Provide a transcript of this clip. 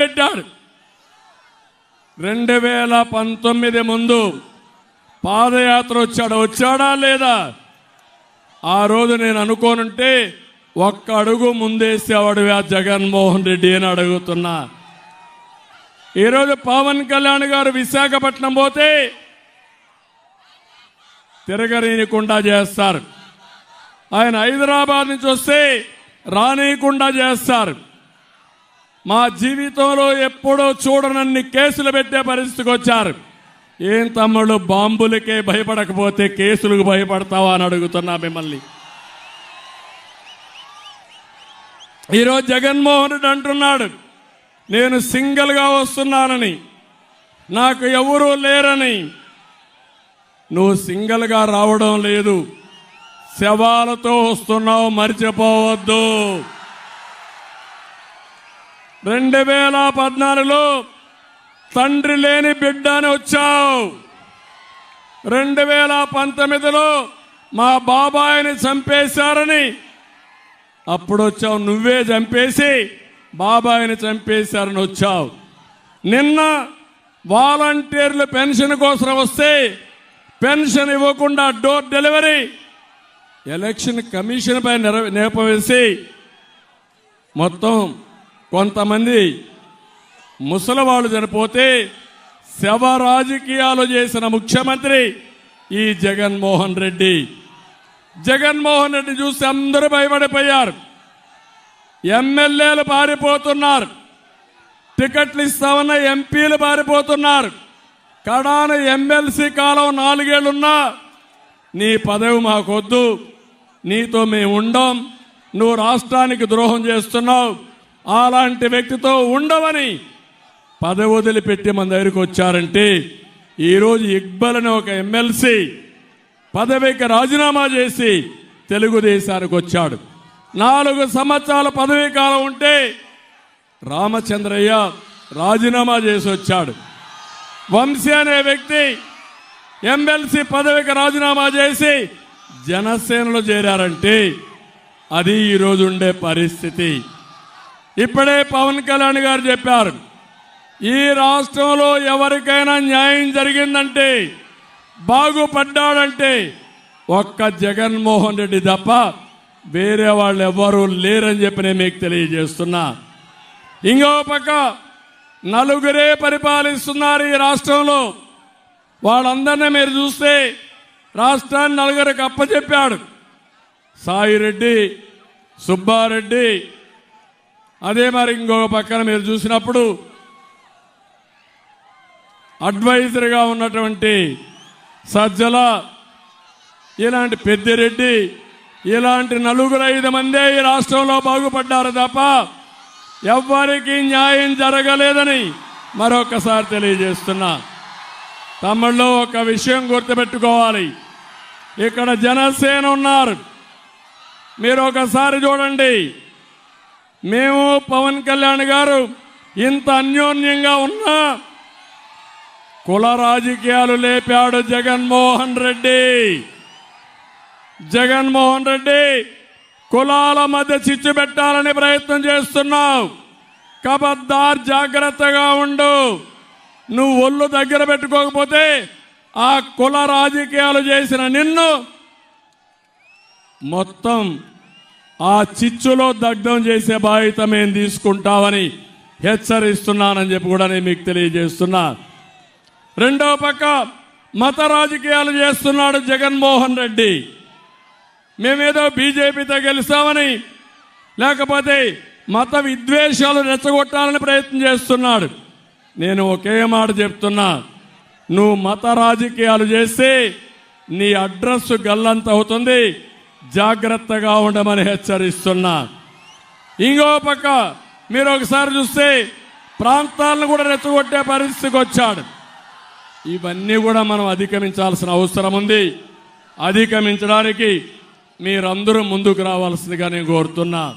పెట్టాడు రెండు వేల పంతొమ్మిది ముందు పాదయాత్ర వచ్చాడు వచ్చాడా లేదా? ఆ రోజు నేను అనుకోనుంటే ఒక్క అడుగు ముందేసేవాడు ఆ జగన్మోహన్ రెడ్డి అని అడుగుతున్నా. ఈరోజు పవన్ కళ్యాణ్ గారు విశాఖపట్నం పోతే తిరగరీనికుండా చేస్తారు. ఆయన హైదరాబాద్ నుంచి వస్తే రానియకుండా చేస్తారు. మా జీవితంలో ఎప్పుడో చూడనన్ని కేసులు పెట్టే పరిస్థితికి వచ్చారు. ఏం తమ్ముడు బాంబులకే భయపడకపోతే కేసులకు భయపడతావా అని అడుగుతున్నా మిమ్మల్ని. ఈరోజు జగన్మోహన్ రెడ్డి అంటున్నాడు నేను సింగిల్గా వస్తున్నానని నాకు ఎవరూ లేరని. నువ్వు సింగిల్గా రావడం లేదు శవాలతో వస్తున్నావు మర్చిపోవద్దు. రెండు వేల పద్నాలుగులో తండ్రి లేని బిడ్డ అని వచ్చావు. రెండు వేల పంతొమ్మిదిలో మా బాబాయిని చంపేశారని. అప్పుడు వచ్చావు నువ్వే చంపేసి బాబాయిని చంపేశారని వచ్చావు. నిన్న వాలంటీర్లు పెన్షన్ కోసం వస్తే పెన్షన్ ఇవ్వకుండా డోర్ డెలివరీ ఎలక్షన్ కమిషన్ పై నెర నేపవేసి మొత్తం కొంతమంది ముసలివాళ్ళు చనిపోతే శవ రాజకీయాలు చేసిన ముఖ్యమంత్రి ఈ జగన్మోహన్ రెడ్డి. జగన్మోహన్ రెడ్డి చూసి అందరూ భయపడిపోయారు. ఎమ్మెల్యేలు పారిపోతున్నారు. టికెట్లు ఇస్తామన్న ఎంపీలు పారిపోతున్నారు. కడాన ఎమ్మెల్సీ కాలం నాలుగేళ్ళున్నా నీ పదవి మాకొద్దు నీతో మేము ఉండం నువ్వు రాష్ట్రానికి ద్రోహం చేస్తున్నావు అలాంటి వ్యక్తితో ఉండవని పదవి వదిలిపెట్టి మన దగ్గరికి వచ్చారంటే ఈరోజు ఇక్బల్ అనే ఒక ఎమ్మెల్సీ పదవికి రాజీనామా చేసి తెలుగుదేశానికి వచ్చాడు. నాలుగు సంవత్సరాల పదవీ కాలం ఉంటే రామచంద్రయ్య రాజీనామా చేసి వచ్చాడు. వంశీ అనే వ్యక్తి ఎమ్మెల్సీ పదవికి రాజీనామా చేసి జనసేనలో చేరారంటే అది ఈరోజు ఉండే పరిస్థితి. ఇప్పుడే పవన్ కళ్యాణ్ గారు చెప్పారు ఈ రాష్ట్రంలో ఎవరికైనా న్యాయం జరిగిందంటే బాగుపడ్డాడంటే ఒక్క జగన్మోహన్ రెడ్డి తప్ప వేరే వాళ్ళు ఎవరూ లేరని చెప్పి నేను మీకు తెలియజేస్తున్నా. ఇంకో పక్క నలుగురే పరిపాలిస్తున్నారు ఈ రాష్ట్రంలో. వాళ్ళందరినీ మీరు చూస్తే రాష్ట్రాన్ని నలుగురికి అప్పచెప్పాడు. సాయిరెడ్డి సుబ్బారెడ్డి అదే మరి ఇంకొక పక్కన మీరు చూసినప్పుడు అడ్వైజర్గా ఉన్నటువంటి సజ్జల ఇలాంటి పెద్దిరెడ్డి ఇలాంటి నలుగురు ఐదు మందే ఈ రాష్ట్రంలో బాగుపడ్డారు తప్ప ఎవ్వరికి న్యాయం జరగలేదని మరొకసారి తెలియజేస్తున్నా. తమ్ముళ్ళు ఒక విషయం గుర్తుపెట్టుకోవాలి. ఇక్కడ జనసేన ఉన్నారు. మీరు ఒకసారి చూడండి. మేము పవన్ కళ్యాణ్ గారు ఇంత అన్యోన్యంగా ఉన్నా కుల రాజకీయాలు లేపాడు జగన్మోహన్ రెడ్డి. జగన్మోహన్ రెడ్డి కులాల మధ్య చిచ్చు పెట్టాలని ప్రయత్నం చేస్తున్నావు. కబద్దార్ జాగ్రత్తగా ఉండు. నువ్వు ఒళ్ళు దగ్గర పెట్టుకోకపోతే ఆ కుల రాజకీయాలు చేసిన నిన్ను మొత్తం ఆ చిచ్చులో దగ్ధం చేసే బాధ్యత మేము తీసుకుంటామని హెచ్చరిస్తున్నానని చెప్పి కూడా నేను మీకు తెలియజేస్తున్నా. రెండవ పక్క మత రాజకీయాలు చేస్తున్నాడు జగన్మోహన్ రెడ్డి. మేమేదో బీజేపీతో గెలుస్తామని లేకపోతే మత విద్వేషాలు రెచ్చగొట్టాలని ప్రయత్నం చేస్తున్నాడు. నేను ఒకే మాట చెప్తున్నా నువ్వు మత రాజకీయాలు చేస్తే నీ అడ్రస్ గల్లంత అవుతుంది జాగ్రత్తగా ఉండమని హెచ్చరిస్తున్నా. ఇంకో పక్క మీరు ఒకసారి చూస్తే ప్రాంతాలను కూడా రెచ్చగొట్టే పరిస్థితికి వచ్చాడు. ఇవన్నీ కూడా మనం అధిగమించాల్సిన అవసరం ఉంది. అధిగమించడానికి మీరందరూ ముందుకు రావాల్సిందిగా నేను కోరుతున్నా.